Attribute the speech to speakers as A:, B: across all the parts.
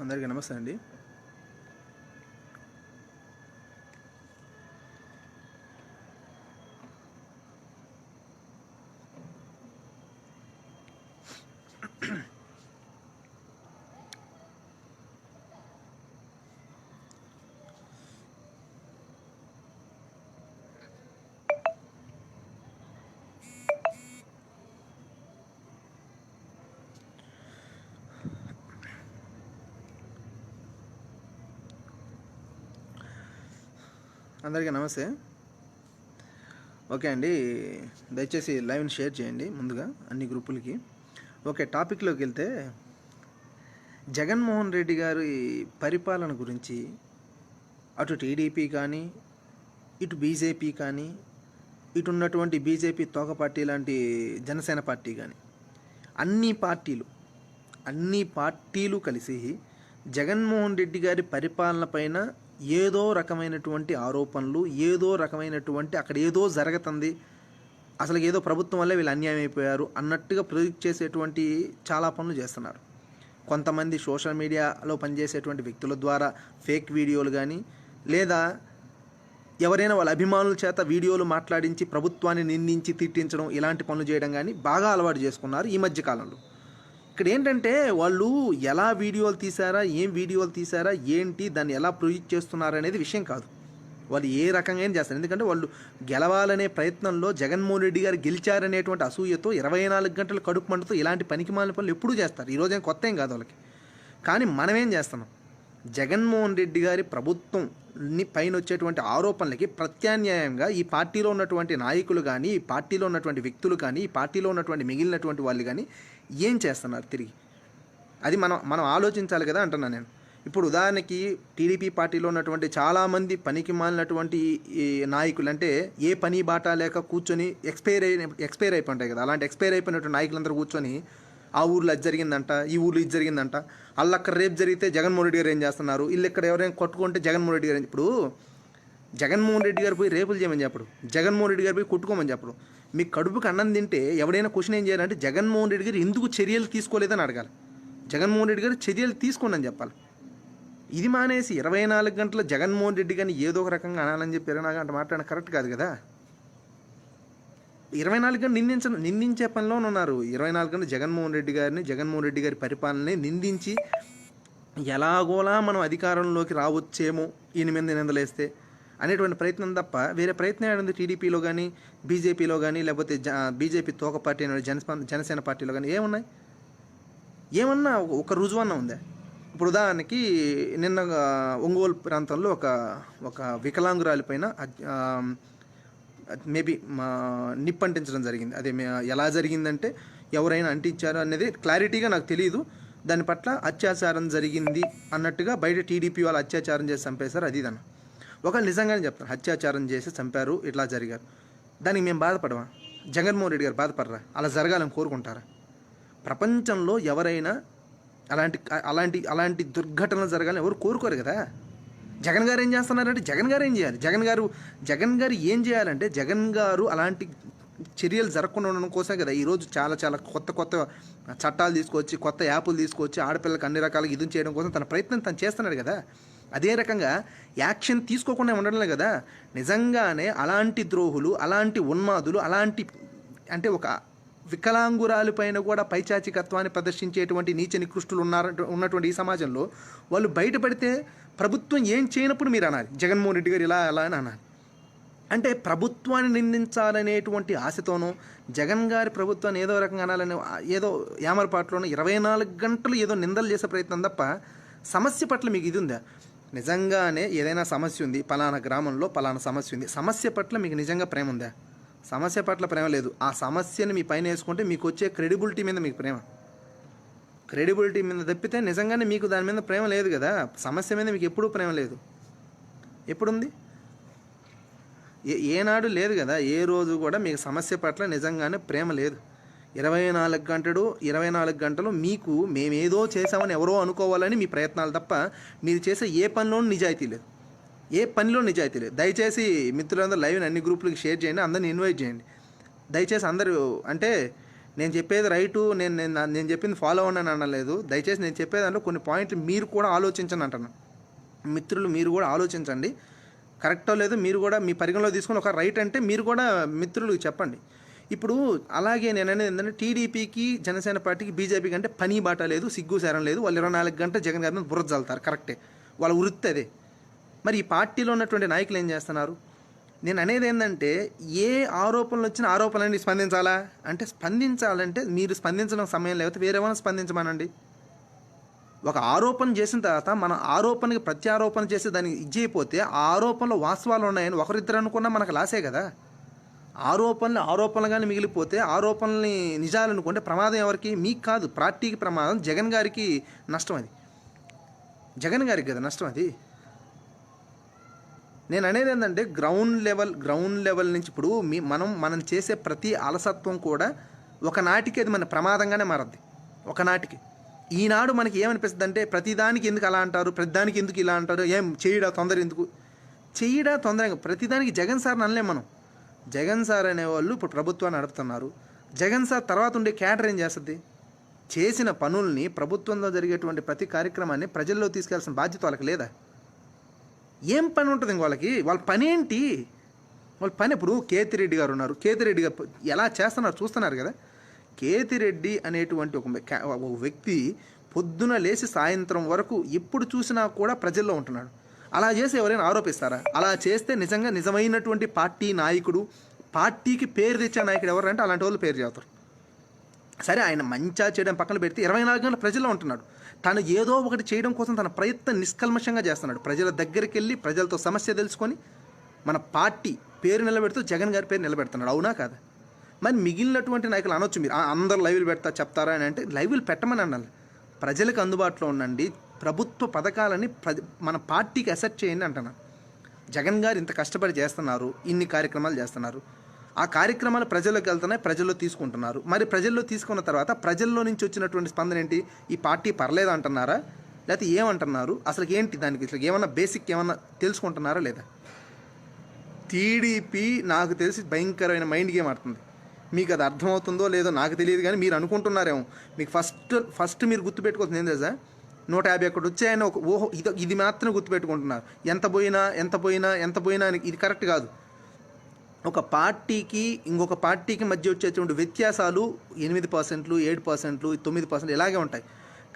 A: అందరికీ నమస్తే అండి. అందరికీ నమస్తే. ఓకే అండి దయచేసి లైవ్ని షేర్ చేయండి ముందుగా అన్ని గ్రూపులకి. ఓకే టాపిక్లోకి వెళ్తే జగన్మోహన్ రెడ్డి గారి పరిపాలన గురించి అటు టీడీపీ కానీ ఇటు బీజేపీ కానీ ఇటు ఉన్నటువంటి బీజేపీ తోక పార్టీ లాంటి జనసేన పార్టీ కానీ అన్ని పార్టీలు అన్ని పార్టీలు కలిసి జగన్మోహన్ రెడ్డి గారి పరిపాలన పైన ఏదో రకమైనటువంటి ఆరోపణలు ఏదో రకమైనటువంటి అక్కడ ఏదో జరుగుతుంది. అసలు ఏదో ప్రభుత్వం వల్లే వీళ్ళు అన్యాయం అయిపోయారు అన్నట్టుగా ప్రొజెక్ట్ చేసేటువంటి చాలా పనులు చేస్తున్నారు. కొంతమంది సోషల్ మీడియాలో పనిచేసేటువంటి వ్యక్తుల ద్వారా ఫేక్ వీడియోలు కానీ లేదా ఎవరైనా వాళ్ళ అభిమానుల చేత వీడియోలు మాట్లాడించి ప్రభుత్వాన్ని నిందించి తిట్టించడం ఇలాంటి పనులు చేయడం కానీ బాగా అలవాటు చేసుకున్నారు ఈ మధ్య కాలంలో. ఇక్కడ ఏంటంటే వాళ్ళు ఎలా వీడియోలు తీసారా ఏం వీడియోలు తీసారా ఏంటి దాన్ని ఎలా ప్రొజెక్ట్ చేస్తున్నారా అనేది విషయం కాదు. వాళ్ళు ఏ రకంగా చేస్తారు? ఎందుకంటే వాళ్ళు గెలవాలనే ప్రయత్నంలో జగన్మోహన్ రెడ్డి గారు గెలిచారనేటువంటి అసూయతో ఇరవై నాలుగు గంటల కడుపు మంటతో ఇలాంటి పనికి మాలిన పనులు ఎప్పుడూ చేస్తారు. ఈరోజు ఏం కొత్త ఏం కాదు వాళ్ళకి. కానీ మనమేం చేస్తున్నాం? జగన్మోహన్ రెడ్డి గారి ప్రభుత్వం పైన వచ్చేటువంటి ఆరోపణలకి ప్రత్యామ్నాయంగా ఈ పార్టీలో ఉన్నటువంటి నాయకులు కానీ ఈ పార్టీలో ఉన్నటువంటి వ్యక్తులు కానీ ఈ పార్టీలో ఉన్నటువంటి మిగిలినటువంటి వాళ్ళు కానీ ఏం చేస్తున్నారు తిరిగి? అది మనం మనం ఆలోచించాలి కదా అంటున్నాను నేను. ఇప్పుడు ఉదాహరణకి టీడీపీ పార్టీలో ఉన్నటువంటి చాలామంది పనికి మాలినటువంటి నాయకులు అంటే ఏ పని బాట లేక కూర్చొని ఎక్స్పైర్ అయిన ఎక్స్పైర్ అయిపోయింటాయి కదా. అలాంటి ఎక్స్పైర్ అయిపోయినటువంటి నాయకులందరూ కూర్చొని ఆ ఊర్లో అది జరిగిందంట ఈ ఊర్లో ఇది జరిగిందంట. వాళ్ళు అక్కడ రేపు జరిగితే జగన్మోహన్ రెడ్డి గారు ఏం చేస్తున్నారు? వీళ్ళు ఇక్కడ ఎవరైనా కొట్టుకుంటే జగన్మోహన్ రెడ్డి గారు ఇప్పుడు జగన్మోహన్ రెడ్డి గారు పోయి రేపులు చేయమని చెప్పడు. జగన్మోహన్ రెడ్డి గారు పోయి కొట్టుకోమని చెప్పడు. మీ కడుపుకి అన్నం తింటే ఎవడైనా క్వశ్చన్ ఏం చేయాలంటే జగన్మోహన్ రెడ్డి గారు ఎందుకు చర్యలు తీసుకోలేదని అడగాలి. జగన్మోహన్ రెడ్డి గారు చర్యలు తీసుకోండి అని చెప్పాలి. ఇది మానేసి ఇరవై నాలుగు గంటల జగన్మోహన్ రెడ్డి గారిని ఏదో ఒక రకంగా అనాలని చెప్పి ఇరవై నాలుగు గంటలు మాట్లాడడం కరెక్ట్ కాదు కదా? ఇరవై నాలుగు గంటలు నిందించ నిందించే పనిలోనే ఉన్నారు. ఇరవై నాలుగు గంటలు జగన్మోహన్ రెడ్డి గారిని జగన్మోహన్ రెడ్డి గారి పరిపాలనని నిందించి ఎలాగోలా మనం అధికారంలోకి రావచ్చేమో ఎనిమిది మీద నిందలేస్తే అనేటువంటి ప్రయత్నం తప్ప వేరే ప్రయత్నం ఏడుంది టీడీపీలో కానీ బీజేపీలో కానీ లేకపోతే జ బీజేపీ తోక పార్టీ అనే జనస్ప జనసేన పార్టీలో కానీ ఏమున్నాయి? ఏమన్నా ఒక- ఒక రుజువన్న ఉందా? ఇప్పుడు ఉదాహరణకి నిన్న ఒంగోలు ప్రాంతంలో ఒక ఒక వికలాంగురాలి పైన మేబీ మా నిప్ అంటించడం జరిగింది. అదే ఎలా జరిగిందంటే ఎవరైనా అంటించారు అనేది క్లారిటీగా నాకు తెలియదు. దాని పట్ల అత్యాచారం జరిగింది అన్నట్టుగా బయట టీడీపీ వాళ్ళు అత్యాచారం చేసి చంపేశారు అది దాన్ని ఒక నిజంగానే చెప్తాను అత్యాచారం చేసి చంపారు ఇట్లా జరిగారు. దానికి మేము బాధపడమా? జగన్మోహన్ రెడ్డి గారు బాధపడరా? అలా జరగాలని కోరుకుంటారా? ప్రపంచంలో ఎవరైనా అలాంటి అలాంటి అలాంటి దుర్ఘటనలు జరగాలని ఎవరు కోరుకోరు కదా? జగన్ గారు ఏం చేస్తున్నారంటే జగన్ గారు ఏం చేయాలి? జగన్ గారు జగన్ గారు ఏం చేయాలంటే జగన్ గారు అలాంటి చర్యలు జరగకుండా ఉండడం కోసమే కదా ఈరోజు చాలా చాలా కొత్త కొత్త చట్టాలు తీసుకొచ్చి కొత్త యాప్లు తీసుకొచ్చి ఆడపిల్లలకు అన్ని రకాలుగా ఇది చేయడం కోసం తన ప్రయత్నం తను చేస్తున్నాడు కదా. అదే రకంగా యాక్షన్ తీసుకోకుండా ఉండడమే కదా. నిజంగానే అలాంటి ద్రోహులు అలాంటి ఉన్మాదులు అలాంటి అంటే ఒక వికలాంగురాలు పైన కూడా పైచాచికత్వాన్ని ప్రదర్శించేటువంటి నీచ నికృష్టులు ఉన్నారు ఉన్నటువంటి ఈ సమాజంలో వాళ్ళు బయటపడితే ప్రభుత్వం ఏం చేయనప్పుడు మీరు అనాలి. జగన్మోహన్ రెడ్డి గారు ఇలా అలా అని అనాలి. అంటే ప్రభుత్వాన్ని నిందించాలనేటువంటి ఆశతోనూ జగన్ గారి ప్రభుత్వాన్ని ఏదో రకంగా అనాలనే ఏదో యామరపాట్లోనూ ఇరవై నాలుగు గంటలు ఏదో నిందలు చేసే ప్రయత్నం తప్ప సమస్య పట్ల మీకు ఇది ఉందా? నిజంగానే ఏదైనా సమస్య ఉంది పలానా గ్రామంలో పలానా సమస్య ఉంది. సమస్య పట్ల మీకు నిజంగా ప్రేమ ఉందా? సమస్య పట్ల ప్రేమ లేదు. ఆ సమస్యని మీ పైన వేసుకుంటే మీకు వచ్చే క్రెడిబిలిటీ మీద మీకు ప్రేమ. క్రెడిబిలిటీ మీద తప్పితే నిజంగానే మీకు దాని మీద ప్రేమ లేదు కదా. సమస్య మీద మీకు ఎప్పుడూ ప్రేమ లేదు. ఎప్పుడుంది? ఏ ఏనాడు లేదు కదా. ఏ రోజు కూడా మీకు సమస్య పట్ల నిజంగానే ప్రేమ లేదు. ఇరవై నాలుగు గంటలు ఇరవై నాలుగు గంటలు మీకు మేమేదో చేసామని ఎవరో అనుకోవాలని మీ ప్రయత్నాలు తప్ప మీరు చేసే ఏ పనిలోనూ నిజాయితీ లేదు. ఏ పనిలో నిజాయితీ లేదు. దయచేసి మిత్రులందరూ లైవ్ అన్ని గ్రూపులకి షేర్ చేయండి అందరిని ఇన్వైట్ చేయండి. దయచేసి అందరూ అంటే నేను చెప్పేది రైటు నేను నేను నేను చెప్పింది ఫాలో అవ్వండి అని అనలేదు. దయచేసి నేను చెప్పే దాంట్లో కొన్ని పాయింట్లు మీరు కూడా ఆలోచించండి అంటాను మిత్రులు మీరు కూడా ఆలోచించండి. కరెక్టో లేదో మీరు కూడా మీ పరిగణలో తీసుకొని ఒక రైట్ అంటే మీరు కూడా మిత్రులకు చెప్పండి. ఇప్పుడు అలాగే నేను అనేది ఏంటంటే టీడీపీకి జనసేన పార్టీకి బీజేపీకి అంటే పని బాట లేదు సిగ్గు సేరం లేదు. వాళ్ళు ఇరవై నాలుగు గంటలు జగన్ గారి మీద బుర్ర చల్లుతారు కరెక్టే. వాళ్ళ వృత్తి అదే. మరి ఈ పార్టీలో ఉన్నటువంటి నాయకులు ఏం చేస్తున్నారు? నేను అనేది ఏంటంటే ఏ ఆరోపణలు వచ్చిన ఆరోపణలన్నీ స్పందించాలా? అంటే స్పందించాలంటే మీరు స్పందించడం సమయం లేకపోతే వేరే వాళ్ళని స్పందించమనండి. ఒక ఆరోపణ చేసిన తర్వాత మన ఆరోపణకి ప్రత్యారోపణ చేసి దానికి ఇచ్చేయపోతే ఆ ఆరోపణలో వాస్తవాలు ఉన్నాయని ఒకరిద్దరు అనుకున్నా మనకు లాసే కదా. ఆరోపణలు ఆరోపణలుగానే మిగిలిపోతే ఆరోపణల్ని నిజాలు అనుకుంటే ప్రమాదం ఎవరికి? మీకు కాదు పార్టీకి ప్రమాదం జగన్ గారికి నష్టం అది. జగన్ గారికి కదా నష్టం అది. నేను అనేది ఏంటంటే గ్రౌండ్ లెవెల్ గ్రౌండ్ లెవెల్ నుంచి ఇప్పుడు మీ మనం మనం చేసే ప్రతి అలసత్వం కూడా ఒకనాటికి అది మన ప్రమాదంగానే మారద్ది. ఒకనాటికి ఈనాడు మనకి ఏమనిపిస్తుంది అంటే ప్రతిదానికి ఎందుకు అలా అంటారు ప్రతిదానికి ఎందుకు ఇలా అంటారు ఏం చేయడా తొందర ఎందుకు? చేయడా తొందరగా ప్రతిదానికి జగన్ సార్ అనలేం మనం. జగన్ సార్ అనేవాళ్ళు ఇప్పుడు ప్రభుత్వాన్ని నడుపుతున్నారు. జగన్ సార్ తర్వాత ఉండే క్యాటరింగ్ ఏం చేస్తుంది? చేసిన పనుల్ని ప్రభుత్వంలో జరిగేటువంటి ప్రతి కార్యక్రమాన్ని ప్రజల్లో తీసుకెళ్ళాల్సిన బాధ్యత వాళ్ళకి లేదా? ఏం పని ఉంటుంది ఇంక వాళ్ళకి? వాళ్ళ పని ఏంటి వాళ్ళ పని ఇప్పుడు కేతిరెడ్డి గారు ఉన్నారు. కేతిరెడ్డి గారు ఎలా చేస్తున్నారు చూస్తున్నారు కదా? కేతిరెడ్డి అనేటువంటి ఒక ఒక వ్యక్తి పొద్దున లేచి సాయంత్రం వరకు ఎప్పుడు చూసినా కూడా ప్రజల్లో ఉంటున్నాడు. అలా చేసి ఎవరైనా ఆరోపిస్తారా? అలా చేస్తే నిజంగా నిజమైనటువంటి పార్టీ నాయకుడు పార్టీకి పేరు తెచ్చే నాయకుడు ఎవరు అంటే అలాంటి వాళ్ళు పేరు చేస్తారు సరే ఆయన మంచా చేయడం పక్కన పెడితే ఇరవై నాలుగు గంటల ప్రజల్లో ఉంటున్నాడు. తను ఏదో ఒకటి చేయడం కోసం తన ప్రయత్నం నిష్కల్మషంగా చేస్తున్నాడు. ప్రజల దగ్గరికి వెళ్ళి ప్రజలతో సమస్య తెలుసుకొని మన పార్టీ పేరు నిలబెడుతూ జగన్ గారి పేరు నిలబెడుతున్నాడు. అవునా కాదా? మరి మిగిలినటువంటి నాయకులు అనొచ్చు మీరు. అందరు లైవ్లు పెడతా చెప్తారా అని అంటే లైవ్లు పెట్టమని అనాలి. ప్రజలకు అందుబాటులో ఉండండి. ప్రభుత్వ పథకాలని ప్ర మన పార్టీకి అసెప్ట్ చేయండి అంటున్నాను జగన్ గారు ఇంత కష్టపడి చేస్తున్నారు. ఇన్ని కార్యక్రమాలు చేస్తున్నారు. ఆ కార్యక్రమాలు ప్రజల్లోకి వెళ్తున్నాయి ప్రజల్లో తీసుకుంటున్నారు. మరి ప్రజల్లో తీసుకున్న తర్వాత ప్రజల్లో నుంచి వచ్చినటువంటి స్పందన ఏంటి? ఈ పార్టీ పర్లేదు అంటున్నారా? లేకపోతే ఏమంటున్నారు? అసలు ఏంటి దానికి? అసలు ఏమన్నా బేసిక్ ఏమన్నా తెలుసుకుంటున్నారా లేదా? టీడీపీ నాకు తెలిసి భయంకరమైన మైండ్ గేమ్ ఆడుతుంది. మీకు అది అర్థమవుతుందో లేదో నాకు తెలియదు కానీ మీరు అనుకుంటున్నారేమో. మీకు ఫస్ట్ ఫస్ట్ మీరు గుర్తుపెట్టుకోవచ్చు ఏం తెలుసా? నూట యాభై ఒకటి వచ్చాయని ఒక ఓహో ఇది ఇది మాత్రం గుర్తుపెట్టుకుంటున్నారు. ఎంత పోయినా ఎంత పోయినా ఎంత పోయినా అని ఇది కరెక్ట్ కాదు. ఒక పార్టీకి ఇంకొక పార్టీకి మధ్య వచ్చేటువంటి వ్యత్యాసాలు ఎనిమిది పర్సెంట్లు ఏడు పర్సెంట్లు తొమ్మిది పర్సెంట్ ఇలాగే ఉంటాయి.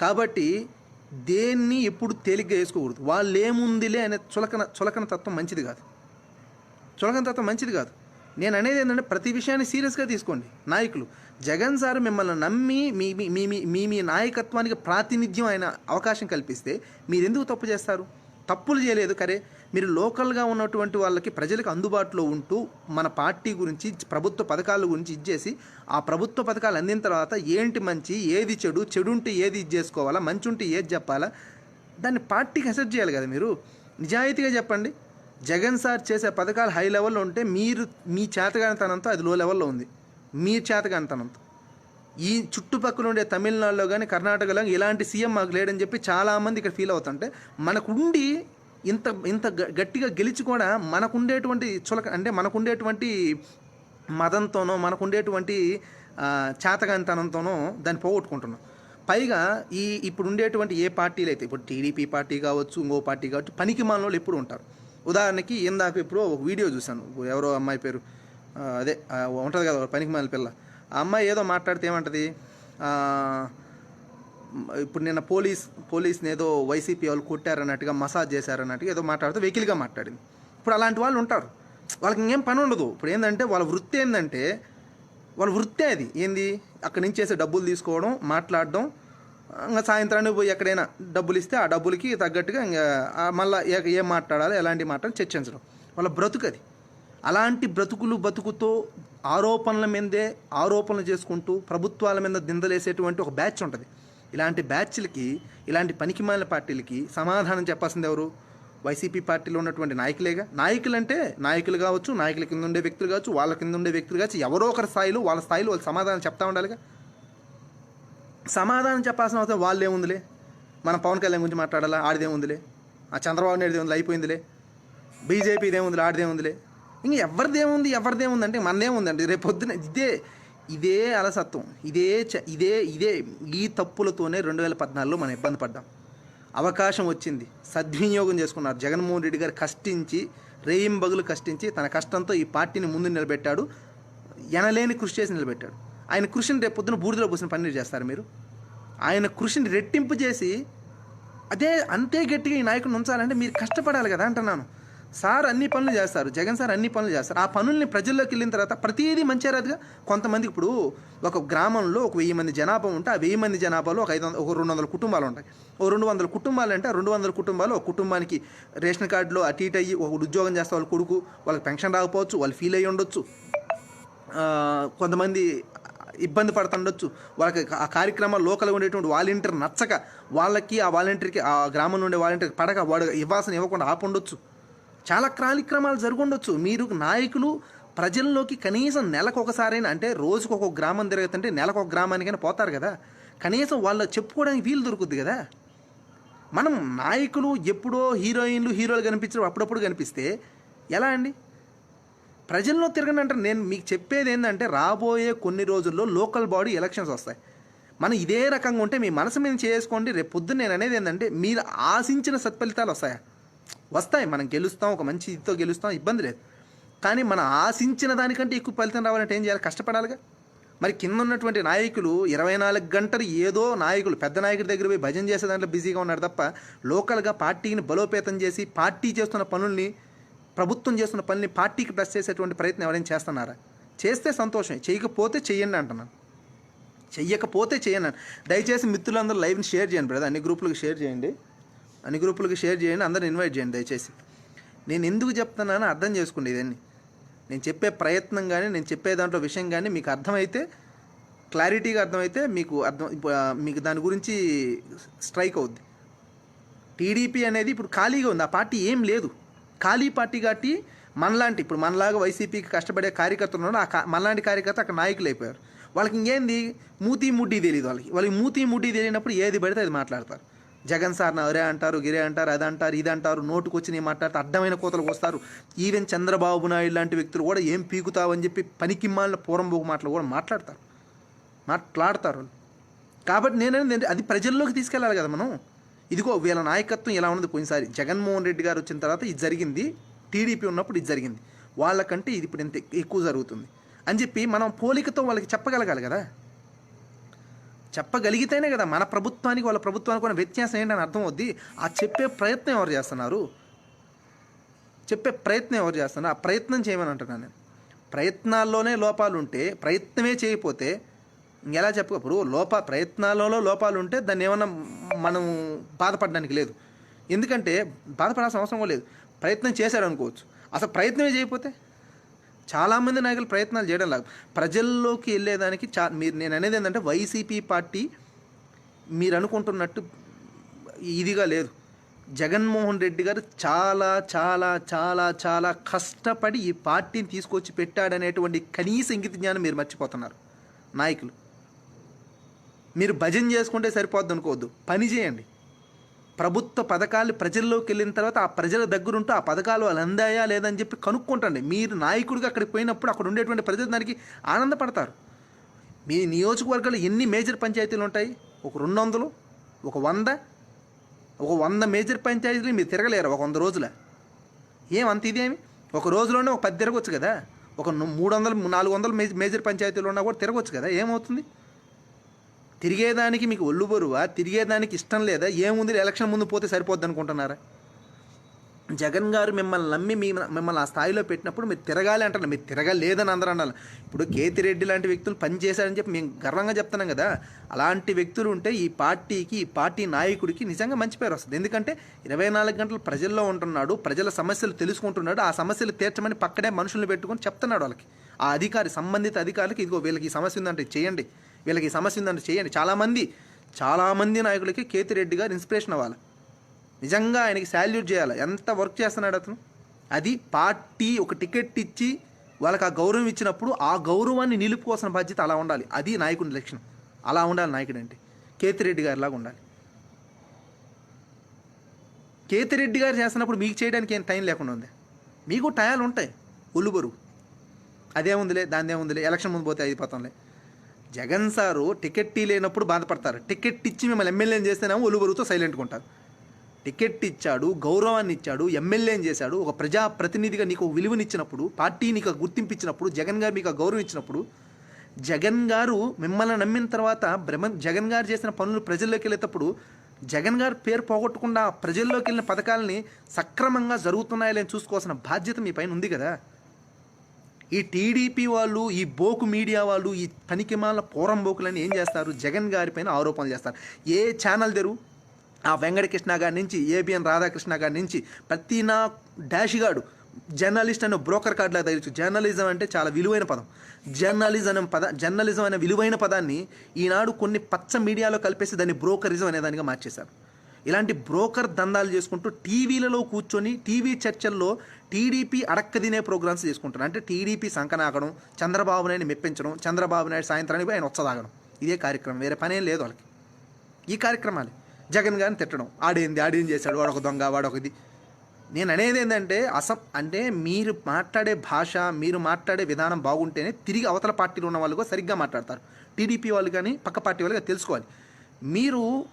A: కాబట్టి దేన్ని ఎప్పుడు తేలిగ్గా వేసుకోకూడదు. వాళ్ళు ఏముందిలే అనే చులకన చులకన తత్వం మంచిది కాదు. చులకన తత్వం మంచిది కాదు. నేను అనేది ఏంటంటే ప్రతి విషయాన్ని సీరియస్గా తీసుకోండి. నాయకులు. జగన్ సార్ మిమ్మల్ని నమ్మి మీ మీ మీ మీ- మీ మీ నాయకత్వానికి ప్రాతినిధ్యం అయిన అవకాశం కల్పిస్తే మీరు ఎందుకు తప్పు చేస్తారు? తప్పులు చేయలేదు. కరే మీరు లోకల్గా ఉన్నటువంటి వాళ్ళకి ప్రజలకు అందుబాటులో ఉంటూ మన పార్టీ గురించి ప్రభుత్వ పథకాల గురించి ఇచ్చేసి ఆ ప్రభుత్వ పథకాలు అందిన తర్వాత ఏంటి మంచి ఏది చెడు చెడు ఉంటే ఏది ఇది చేసుకోవాలా మంచి ఉంటే ఏది చెప్పాలా దాన్ని పార్టీకి అసెప్ట్ చేయాలి కదా మీరు. నిజాయితీగా చెప్పండి. జగన్ సార్ చేసే పథకాలు హై లెవెల్లో ఉంటే మీరు మీ చేతగానితనంతో అది లో లెవెల్లో ఉంది. మీ చేతగానితనంతో. ఈ చుట్టుపక్కల ఉండే తమిళనాడులో కానీ కర్ణాటకలో ఇలాంటి సీఎం మాకు లేడని చెప్పి చాలామంది ఇక్కడ ఫీల్ అవుతుంటే మనకుండి ఇంత ఇంత గ- గట్టిగా గెలిచి కూడా మనకుండేటువంటి చులక అంటే మనకుండేటువంటి మదంతోనో మనకుండేటువంటి ఆ, చేతగానితనంతోనో దాన్ని పోగొట్టుకుంటున్నాం. పైగా ఈ ఇప్పుడు ఉండేటువంటి ఏ పార్టీలు అయితే ఇప్పుడు టీడీపీ పార్టీ కావచ్చు ఇంకో పార్టీ కావచ్చు పనికి మాలలో ఎప్పుడు ఉంటారు. ఉదాహరణకి ఇందాక ఇప్పుడు ఒక వీడియో చూశాను ఎవరో అమ్మాయి పేరు అదే ఉంటుంది కదా పనికి మాల పిల్ల. ఆ అమ్మాయి ఏదో మాట్లాడితే ఏమంటది? ఇప్పుడు నిన్న పోలీస్ పోలీస్ని ఏదో వైసీపీ వాళ్ళు కొట్టారన్నట్టుగా మసాజ్ చేశారన్నట్టుగా ఏదో మాట్లాడితే వెకిల్గా మాట్లాడింది. ఇప్పుడు అలాంటి వాళ్ళు ఉంటారు. వాళ్ళకి ఇంకేం పని ఉండదు. ఇప్పుడు ఏంటంటే వాళ్ళ వృత్తి ఏంటంటే వాళ్ళ వృత్తే అది. ఏంది? అక్కడి నుంచి చేసే డబ్బులు తీసుకోవడం మాట్లాడడం ఇంకా సాయంత్రానికి పోయి ఎక్కడైనా డబ్బులు ఇస్తే ఆ డబ్బులకి తగ్గట్టుగా ఇంకా మళ్ళీ ఏ- ఏం మాట్లాడాలి ఎలాంటి మాట్లాడి చర్చించడం. వాళ్ళ బ్రతుకు అది. అలాంటి బ్రతుకులు బతుకుతో ఆరోపణల మీదే ఆరోపణలు చేసుకుంటూ ప్రభుత్వాల మీద దిందలేసేటువంటి ఒక బ్యాచ్ ఉంటుంది. ఇలాంటి బ్యాచ్లకి ఇలాంటి పనికిమాలిన పార్టీలకి సమాధానం చెప్పాల్సింది ఎవరు? వైసీపీ పార్టీలో ఉన్నటువంటి నాయకులేగా? నాయకులు అంటే నాయకులు కావచ్చు నాయకుల కింద ఉండే వ్యక్తులు కావచ్చు వాళ్ళ కింద ఉండే వ్యక్తులు కావచ్చు ఎవరో ఒకరి స్థాయిలో వాళ్ళ స్థాయిలో వాళ్ళు సమాధానం చెప్తా ఉండాలిగా? సమాధానం చెప్పాల్సిన అవసరం వాళ్ళు ఏముందిలే మన పవన్ కళ్యాణ్ గురించి మాట్లాడాలా? ఆడిదేముందిలే ఆ చంద్రబాబు నాయుడు ఏముంది? అయిపోయిందిలే. బీజేపీదేముందిలే ఆడిదేముందిలే ఇంక ఎవరిదేముంది ఎవరిదేముంది అంటే మనదేముందండి? రేపు పొద్దున ఇదే ఇదే అలసత్వం. ఇదే చ- ఇదే ఇదే ఈ తప్పులతోనే రెండు వేల పద్నాలుగులో మనం ఇబ్బంది పడ్డాం. అవకాశం వచ్చింది. సద్వినియోగం చేసుకున్నారు. జగన్మోహన్ రెడ్డి గారు కష్టించి రేయింబగులు కష్టించి తన కష్టంతో ఈ పార్టీని ముందు నిలబెట్టాడు. ఎనలేని కృషి చేసి నిలబెట్టాడు. ఆయన కృషిని రేపు పొద్దున బూడిదలో పోసిన పన్నీరు చేస్తారు మీరు. ఆయన కృషిని రెట్టింపు చేసి అదే అంతే గట్టిగా ఈ నాయకుడిని ఉంచాలంటే మీరు కష్టపడాలి కదా అంటున్నాను. సార్ అన్ని పనులు చేస్తారు జగన్ సార్ అన్ని పనులు చేస్తారు. ఆ పనుల్ని ప్రజల్లోకి వెళ్ళిన తర్వాత ప్రతిదీ మంచిగా రాదుగా? కొంతమంది ఇప్పుడు ఒక గ్రామంలో ఒక వెయ్యి మంది జనాభా ఉంటే ఆ వెయ్యి మంది జనాభాలో ఒక ఐదు వందల ఒక రెండు వందల కుటుంబాలు ఉంటాయి. ఓ రెండు వందల కుటుంబాలు అంటే రెండు వందల కుటుంబాలు ఒక కుటుంబానికి రేషన్ కార్డులో అటు ఇటు అయ్యి ఒక ఉద్యోగం చేస్తే వాళ్ళ కొడుకు వాళ్ళకి పెన్షన్ రాకపోవచ్చు వాళ్ళు ఫీల్ అయ్యి ఉండొచ్చు. కొంతమంది ఇబ్బంది పడుతుండొచ్చు. వాళ్ళకి ఆ కార్యక్రమాలు లోకల్గా ఉండేటువంటి వాలంటీర్ నచ్చక వాళ్ళకి ఆ వాలంటీర్కి ఆ గ్రామం ఉండే వాలంటీర్కి పడక వాడు ఇవ్వాల్సిన ఇవ్వకుండా ఆపుండొచ్చు చాలా కార్యక్రమాలు జరుగుండొచ్చు. మీరు నాయకులు ప్రజల్లోకి కనీసం నెలకు ఒకసారైనా అంటే రోజుకు ఒక గ్రామం తిరుగుతుంటే నెలకు ఒక గ్రామానికైనా పోతారు కదా. కనీసం వాళ్ళు చెప్పుకోవడానికి వీలు దొరుకుద్ది కదా. మనం నాయకులు ఎప్పుడో హీరోయిన్లు హీరోలు కనిపించడం అప్పుడప్పుడు కనిపిస్తే ఎలా అండి? ప్రజల్లో తిరగండి అంటే నేను మీకు చెప్పేది ఏంటంటే రాబోయే కొన్ని రోజుల్లో లోకల్ బాడీ ఎలక్షన్స్ వస్తాయి. మనం ఇదే రకంగా ఉంటే మీ మనసు మీద చేసుకోండి రేపు పొద్దున్న నేను అనేది ఏంటంటే మీరు ఆశించిన సత్ఫలితాలు వస్తాయా? వస్తాయి. మనం గెలుస్తాం ఒక మంచి ఇదితో గెలుస్తాం ఇబ్బంది లేదు. కానీ మనం ఆశించిన దానికంటే ఎక్కువ ఫలితం రావాలంటే ఏం చేయాలి? కష్టపడాలిగా. మరి కింద ఉన్నటువంటి నాయకులు ఇరవై నాలుగు గంటలు ఏదో నాయకులు పెద్ద నాయకుడి దగ్గర పోయి భజన చేసే దాంట్లో బిజీగా ఉన్నారు తప్ప లోకల్గా పార్టీని బలోపేతం చేసి పార్టీ చేస్తున్న పనుల్ని ప్రభుత్వం చేస్తున్న పనుల్ని పార్టీకి ప్రెస్ చేసేటువంటి ప్రయత్నం ఎవరైనా చేస్తున్నారా? చేస్తే సంతోషమే. చేయకపోతే చెయ్యండి అంటున్నాను. చెయ్యకపోతే చేయను దయచేసి మిత్రులందరూ లైవ్ని షేర్ చేయండి బ్రదర్. అన్ని గ్రూపులకు షేర్ చేయండి. అన్ని గ్రూపులకు షేర్ చేయండి అందరిని ఇన్వైట్ చేయండి దయచేసి. నేను ఎందుకు చెప్తున్నానో అర్థం చేసుకోండి ఇదన్నీ. నేను చెప్పే ప్రయత్నం కానీ నేను చెప్పే దాంట్లో విషయం కానీ మీకు అర్థమైతే క్లారిటీగా అర్థమైతే మీకు అర్థం ఇప్పుడు, మీకు దాని గురించి స్ట్రైక్ అవుద్ది. టీడీపీ అనేది ఇప్పుడు ఖాళీగా ఉంది ఆ పార్టీ ఏం లేదు. ఖాళీ పార్టీ కాబట్టి మనలాంటి ఇప్పుడు మనలాగా వైసీపీకి కష్టపడే కార్యకర్తలు ఉన్నారు ఆ మనలాంటి కార్యకర్త అక్కడ నాయకులు అయిపోయారు. వాళ్ళకి ఇంకేంది? మూతి ముడ్డి తెలియదు వాళ్ళకి. వాళ్ళకి మూతి ముడ్డి తెలియనప్పుడు ఏది పడితే అది మాట్లాడతారు. జగన్ సార్ అరే అంటారు గిరే అంటారు అది అంటారు ఇది అంటారు నోటుకు వచ్చి నేను మాట్లాడితే అడ్డమైన కోతలకు వస్తారు ఈవెన్ చంద్రబాబు నాయుడు లాంటి వ్యక్తులు కూడా ఏం పీకుతావని చెప్పి పనికిమ్మాలిన పూరంబోకు మాటలు కూడా మాట్లాడతారు. మాట్లాడతారు కాబట్టి నేనేది అది ప్రజల్లోకి తీసుకెళ్ళాలి కదా మనం. ఇదిగో వీళ్ళ నాయకత్వం ఎలా ఉన్నది పోయినసారి. జగన్మోహన్ రెడ్డి గారు వచ్చిన తర్వాత ఇది జరిగింది. టీడీపీ ఉన్నప్పుడు ఇది జరిగింది. వాళ్ళకంటే ఇది ఇప్పుడు ఇంత ఎక్కువ జరుగుతుంది. అని చెప్పి మనం పోలికతో వాళ్ళకి చెప్పగలగాలి కదా. చెప్పగలిగితేనే కదా మన ప్రభుత్వానికి వాళ్ళ ప్రభుత్వానికి ఉన్న వ్యత్యాసం ఏంటని అర్థం అవుద్ది ఆ చెప్పే ప్రయత్నం ఎవరు చేస్తున్నారు? చెప్పే ప్రయత్నం ఎవరు చేస్తున్నారు? ఆ ప్రయత్నం చేయమని అంటున్నాను నేను. ప్రయత్నాల్లోనే లోపాలు ఉంటే ప్రయత్నమే చేయకపోతే ఎలా చెప్పకప్పుడు లోప ప్రయత్నాలలో లోపాలు ఉంటే దాన్ని ఏమన్నా మనం బాధపడడానికి లేదు. ఎందుకంటే బాధపడాల్సిన అవసరం కూడా లేదు. ప్రయత్నం చేశాడు అనుకోవచ్చు అసలు ప్రయత్నమే చేయకపోతే? చాలామంది నాయకులు ప్రయత్నాలు చేయడం లాగా. ప్రజల్లోకి వెళ్ళేదానికి చా మీరు నేను అనేది ఏంటంటే వైసీపీ పార్టీ మీరు అనుకుంటున్నట్టు ఇదిగా లేదు. జగన్మోహన్ రెడ్డి గారు చాలా చాలా చాలా చాలా కష్టపడి ఈ పార్టీని తీసుకొచ్చి పెట్టాడనేటువంటి కనీస ఇంగిత జ్ఞానం మీరు మర్చిపోతున్నారు నాయకులు. మీరు భజన చేసుకుంటే సరిపోద్ది అనుకోవద్దు. పని చేయండి. ప్రభుత్వ పథకాలు ప్రజల్లోకి వెళ్ళిన తర్వాత ఆ ప్రజల దగ్గరుంటూ ఆ పథకాలు వాళ్ళు అందాయా లేదని చెప్పి కనుక్కుంటండి. మీరు నాయకుడిగా అక్కడికి పోయినప్పుడు అక్కడ ఉండేటువంటి ప్రజలు దానికి ఆనందపడతారు. మీ నియోజకవర్గాలు ఎన్ని మేజర్ పంచాయతీలు ఉంటాయి? ఒక రెండు వందలు ఒక వంద? ఒక వంద మేజర్ పంచాయతీలు మీరు తిరగలేరు ఒక వంద రోజుల. ఏమంత ఇదేమి ఒక రోజులోనే ఒక పది తిరగొచ్చు కదా? ఒక మూడు వందలు నాలుగు వందలు మేజర్ మేజర్ పంచాయతీలు ఉన్నా కూడా తిరగొచ్చు కదా? ఏమవుతుంది? తిరిగేదానికి మీకు ఒళ్ళు బరువా? తిరిగేదానికి ఇష్టం లేదా? ఏముంది? ఎలక్షన్ ముందు పోతే సరిపోద్ది అనుకుంటున్నారా? జగన్ గారు మిమ్మల్ని నమ్మి మీ మిమ్మల్ని ఆ స్థాయిలో పెట్టినప్పుడు మీరు తిరగాలి అంటారు మీరు తిరగలేదని అందరూ అన్నారు. ఇప్పుడు కేతిరెడ్డి లాంటి వ్యక్తులు పనిచేశారని చెప్పి మేము గర్వంగా చెప్తున్నాం కదా. అలాంటి వ్యక్తులు ఉంటే ఈ పార్టీకి ఈ పార్టీ నాయకుడికి నిజంగా మంచి పేరు వస్తుంది. ఎందుకంటే ఇరవై నాలుగు గంటలు ప్రజల్లో ఉంటున్నాడు ప్రజల సమస్యలు తెలుసుకుంటున్నాడు ఆ సమస్యలు తీర్చమని పక్కనే మనుషుల్ని పెట్టుకొని చెప్తున్నాడు వాళ్ళకి. ఆ అధికారి సంబంధిత అధికారులకి ఇదిగో వీళ్ళకి ఈ సమస్య ఉందంటే చేయండి. వీళ్ళకి ఈ సమస్య ఉందని చేయండి. చాలామంది చాలామంది నాయకులకి కేతిరెడ్డి గారు ఇన్స్పిరేషన్ అవ్వాలి. నిజంగా ఆయనకి శాల్యూట్ చేయాలి. ఎంత వర్క్ చేస్తున్నాడు అతను? అది పార్టీ ఒక టికెట్ ఇచ్చి వాళ్ళకి ఆ గౌరవం ఇచ్చినప్పుడు ఆ గౌరవాన్ని నిలుపుకోవాల్సిన బాధ్యత అలా ఉండాలి. అది నాయకుడి లక్షణం. అలా ఉండాలి నాయకుడు అంటే. కేతిరెడ్డి గారిలాగా ఉండాలి. కేతిరెడ్డి గారు చేస్తున్నప్పుడు మీకు చేయడానికి ఏం టైం లేకుండా ఉంది? మీకు టయాలు ఉంటాయి. ఒళ్ళు బరువు. అదేముందిలే దాని ఏముందిలే ఎలక్షన్ ముందు పోతే అయిపోతాంలే. జగన్ సారు టికెట్ లేనప్పుడు బాధపడతారు. టికెట్ ఇచ్చి మిమ్మల్ని ఎమ్మెల్యేని చేస్తేనేమో ఒళ్ళు సైలెంట్గా ఉంటారు. టికెట్ ఇచ్చాడు గౌరవాన్ని ఇచ్చాడు ఎమ్మెల్యేని చేశాడు ఒక ప్రజా ప్రతినిధిగా నీకు విలువనిచ్చినప్పుడు పార్టీ నీకు గుర్తింపు ఇచ్చినప్పుడు జగన్ గారు మీకు గౌరవం ఇచ్చినప్పుడు జగన్ గారు మిమ్మల్ని నమ్మిన తర్వాత బ్రహ్మ జగన్ గారు చేసిన పనులు ప్రజల్లోకి వెళ్ళేటప్పుడు జగన్ గారు పేరు పోగొట్టకుండా ప్రజల్లోకి వెళ్ళిన పథకాలని సక్రమంగా జరుగుతున్నాయని చూసుకోవాల్సిన బాధ్యత మీ పైన ఉంది కదా. ఈ టీడీపీ వాళ్ళు ఈ బోకు మీడియా వాళ్ళు ఈ పనికిమాల పోరం బోకులని ఏం చేస్తారు? జగన్ గారి పైన ఆరోపణలు చేస్తారు. ఏ ఛానల్ తెరు? ఆ వెంకటకృష్ణ గారి నుంచి ఏబిఎన్ రాధాకృష్ణ గారి నుంచి ప్రతి నా డాష్ గాడు జర్నలిస్ట్ అనే బ్రోకర్ కార్డులా తగిలిచ్చు జర్నలిజం అంటే చాలా విలువైన పదం. జర్నలిజం అనే పద జర్నలిజం అనే విలువైన పదాన్ని ఈనాడు కొన్ని పచ్చ మీడియాలో కలిపేసి దాన్ని బ్రోకరిజం అనే దానిగా మార్చేశారు. ఇలాంటి బ్రోకర్ దందాలు చేసుకుంటూ టీవీలలో కూర్చొని టీవీ చర్చల్లో టీడీపీ అడక్క తినే ప్రోగ్రామ్స్ చేసుకుంటారు అంటే టీడీపీ సంకనాగడం చంద్రబాబు నాయుడు మెప్పించడం చంద్రబాబు నాయుడు సాయంత్రానికి ఆయన వచ్చదాగడం ఇదే కార్యక్రమం. వేరే పనేం లేదు వాళ్ళకి. ఈ కార్యక్రమాలు. జగన్ గారిని తిట్టడం. ఆడేంది ఆడేం చేశాడు? వాడొక దొంగ వాడొకది. నేను అనేది ఏంటంటే అసం అంటే మీరు మాట్లాడే భాష మీరు మాట్లాడే విధానం బాగుంటేనే తిరిగి అవతల పార్టీలో ఉన్న వాళ్ళు కూడా సరిగ్గా మాట్లాడతారు. టీడీపీ వాళ్ళు కానీ పక్క పార్టీ వాళ్ళు కానీ తెలుసుకోవాలి. మీరు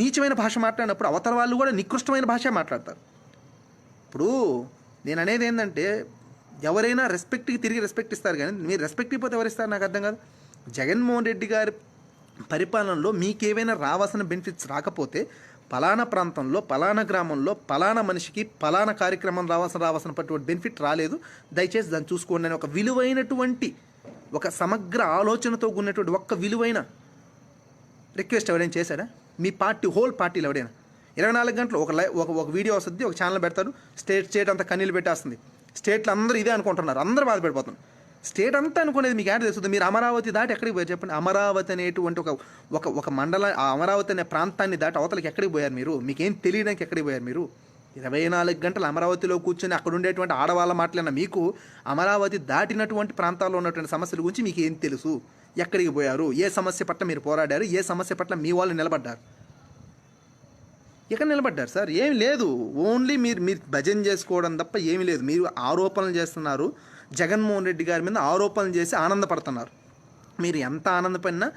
A: నీచమైన భాష మాట్లాడినప్పుడు అవతల వాళ్ళు కూడా నికృష్టమైన భాష మాట్లాడతారు. ఇప్పుడు నేను అనేది ఏంటంటే ఎవరైనా రెస్పెక్ట్కి తిరిగి రెస్పెక్ట్ ఇస్తారు కానీ మీరు రెస్పెక్ట్ ఇవ్వకపోతే ఎవరు ఇస్తారు నాకు అర్థం కాదు. జగన్మోహన్ రెడ్డి గారి పరిపాలనలో మీకేవైనా రావాల్సిన బెనిఫిట్స్ రాకపోతే పలానా ప్రాంతంలో పలానా గ్రామంలో పలానా మనిషికి పలానా కార్యక్రమం రావాల్సిన రావాల్సినటువంటి బెనిఫిట్ రాలేదు. దయచేసి దాన్ని చూసుకోండి అని ఒక విలువైనటువంటి ఒక సమగ్ర ఆలోచనతో ఉన్నటువంటి ఒక్క విలువైన రిక్వెస్ట్ ఎవరైనా చేశాడా మీ పార్టీ హోల్ పార్టీలు ఎవడైనా ఇరవై నాలుగు గంటలు ఒక లైవ్ ఒక ఒక వీడియో వస్తుంది ఒక ఛానల్ పెడతారు స్టేట్ స్టేట్ అంతా కన్నీళ్ళు పెట్టేస్తుంది. స్టేట్లో అందరూ ఇదే అనుకుంటున్నారు అందరూ బాధపడిపోతున్నారు. స్టేట్ అంతా అనుకునేది మీకు ఏంటి తెలుస్తుంది మీరు అమరావతి దాటి ఎక్కడికి పోయారు చెప్పండి. అమరావతి అనేటువంటి ఒక ఒక ఒక మండల ఆ అమరావతి అనే ప్రాంతాన్ని దాటి అవతలకి ఎక్కడికి పోయారు మీరు? మీకేం తెలియడానికి ఎక్కడికి పోయారు మీరు? ఇరవై నాలుగు గంటలు అమరావతిలో కూర్చొని అక్కడ ఉండేటువంటి ఆడవాళ్ళ మాట్లాడిన మీకు అమరావతి దాటినటువంటి ప్రాంతాల్లో ఉన్నటువంటి సమస్యల గురించి మీకు ఏం తెలుసు? ఎక్కడికి పోయారు? ఏ సమస్య పట్ల మీరు పోరాడారు? ఏ సమస్య పట్ల మీ వాళ్ళు నిలబడ్డారు? ఎక్కడ నిలబడ్డారు సార్? ఏమి లేదు. ఓన్లీ మీరు మీరు భజన చేసుకోవడం తప్ప ఏమీ లేదు. మీరు ఆరోపణలు చేస్తున్నారు. జగన్మోహన్ రెడ్డి గారి మీద ఆరోపణలు చేసి ఆనందపడుతున్నారు. మీరు ఎంత ఆనందపడినా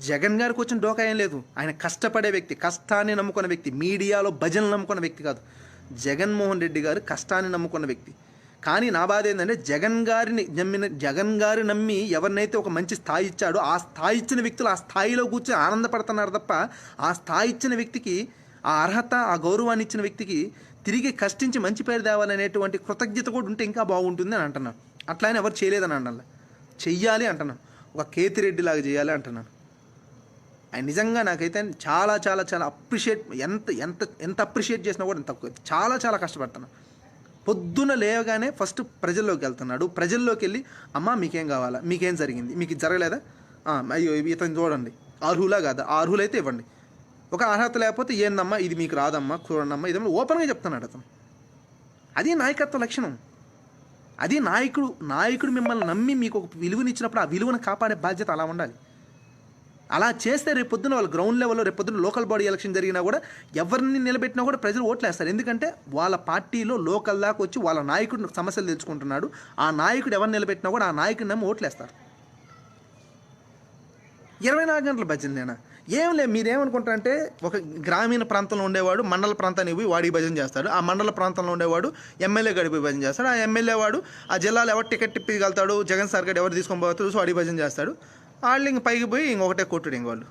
A: జగన్ గారికి వచ్చిన డోకా ఏం లేదు. ఆయన కష్టపడే వ్యక్తి కష్టాన్ని నమ్ముకున్న వ్యక్తి మీడియాలో భజనలు నమ్ముకున్న వ్యక్తి కాదు. జగన్మోహన్ రెడ్డి గారు కష్టాన్ని నమ్ముకున్న వ్యక్తి. కానీ నా బాధ ఏంటంటే జగన్ గారిని నమ్మిన జగన్ గారి నమ్మి ఎవరినైతే ఒక మంచి స్థాయి ఇచ్చాడో ఆ స్థాయి ఇచ్చిన వ్యక్తులు ఆ స్థాయిలో కూర్చొని ఆనందపడుతున్నారు తప్ప ఆ స్థాయి ఇచ్చిన వ్యక్తికి ఆ అర్హత ఆ గౌరవాన్ని ఇచ్చిన వ్యక్తికి తిరిగి కష్టించి మంచి పేరు తేవాలనేటువంటి కృతజ్ఞత కూడా ఉంటే ఇంకా బాగుంటుంది అని అంటున్నాను. అట్లా అని ఎవరు చేయలేదని అంటాను చెయ్యాలి అంటున్నాను. ఒక కేతిరెడ్డి లాగా చేయాలి అంటున్నాను. ఆయన నిజంగా నాకైతే చాలా చాలా చాలా అప్రిషియేట్ ఎంత ఎంత ఎంత అప్రిషియేట్ చేసినా కూడా తక్కువ చాలా చాలా కష్టపడుతున్నాను పొద్దున లేవగానే ఫస్ట్ ప్రజల్లోకి వెళ్తున్నాడు. ప్రజల్లోకి వెళ్ళి అమ్మ మీకేం కావాలా? మీకేం జరిగింది? మీకు జరగలేదా? అయ్యో ఇతను చూడండి. అర్హులా కాదా? ఆ అర్హులైతే ఇవ్వండి. ఒక అర్హత లేకపోతే ఏందమ్మా? ఇది మీకు రాదమ్మా చూడండమ్మా ఇదమ్మా ఓపెన్గా చెప్తున్నాడు అతను. అది నాయకత్వ లక్షణం. అది నాయకుడు నాయకుడు మిమ్మల్ని నమ్మి మీకు ఒక విలువనిచ్చినప్పుడు ఆ విలువను కాపాడే బాధ్యత అలా ఉండాలి. అలా చేస్తే రేపు పొద్దున వాళ్ళు గ్రౌండ్ లెవెల్లో రేపొద్దున పొద్దున లోకల్ బాడీ ఎలక్షన్ జరిగినా కూడా ఎవరిని నిలబెట్టినా కూడా ప్రజలు ఓట్లేస్తారు. ఎందుకంటే వాళ్ళ పార్టీలో లోకల్ దాకా వచ్చి వాళ్ళ నాయకుడు సమస్యలు తెలుసుకుంటున్నాడు. ఆ నాయకుడు ఎవరిని నిలబెట్టినా కూడా ఆ నాయకుడిని నమ్మి ఓట్లేస్తారు. ఇరవై నాలుగు గంటల భజన నేను ఏం లేదు మీరేమనుకుంటారంటే ఒక గ్రామీణ ప్రాంతంలో ఉండేవాడు మండల ప్రాంతానికి పోయి వాడికి భజన చేస్తాడు. ఆ మండల ప్రాంతంలో ఉండేవాడు ఎమ్మెల్యే గడిపి భజన చేస్తాడు. ఆ ఎమ్మెల్యే వాడు ఆ జిల్లాలో ఎవరు టికెట్ తిప్పగలుగుతాడు జగన్ సార్ గడు ఎవరు తీసుకొని పోతాడు సో వాడికి భజన చేస్తాడు. వాళ్ళు ఇంక పైకి పోయి ఇంకొకటే కొట్టుడు ఇంక వాళ్ళు.